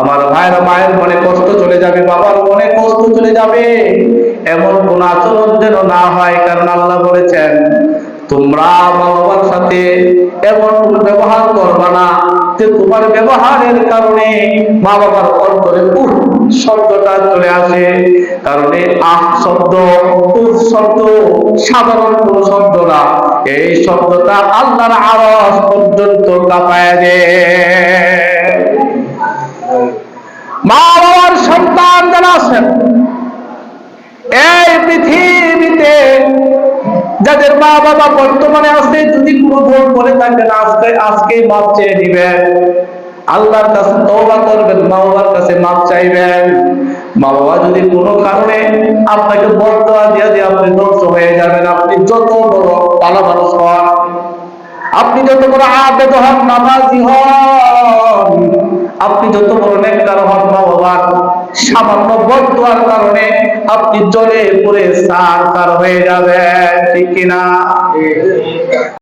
আমার ভাইয়ের মায়ের মনে কষ্ট চলে যাবে, বাবার মনে কষ্ট চলে যাবে। এমন কোন আচরণ যেন না হয়, কারণ আল্লাহ বলেছেন, তোমরা মা বাবার সাথে এমন ব্যবহার করবা না যে তোমার ব্যবহারের কারণে মা বাবার অন্তরে উহ শব্দটা চলে আসে। কারণে আহ শব্দ উহ শব্দ সাধারণ কোন শব্দ না। এই শব্দটা আল্লাহর আওয়াজ পর্যন্ত কাঁপায় দেয়। মা বাবার সন্তান যারা আছেন, এই পৃথিবীতে যাদের মা বাবা বর্তমানে আছে, যদি কোনো ভুল করে থাকেন আজকে আজকে মাপ চেয়ে দিবেন আল্লাহর কাছে তওবা করবেন মা বাবার কাছে মাপ চাইবেন। মা বাবা যদি কোনো কারণে আপনাকে বদয়া দিয়ে দিয়ে আপনি ধ্বংস হয়ে যাবেন, আপনি যত বড় ভালো মানুষ হন, আপনি যত বড় আবেদ হন নামাজি হন আপনি যত বড় নেককার হন ভগবান, সামান্য বদুয়ার কারণে আপনি জলে পড়ে সার হয়ে যাবেন, ঠিক কিনা?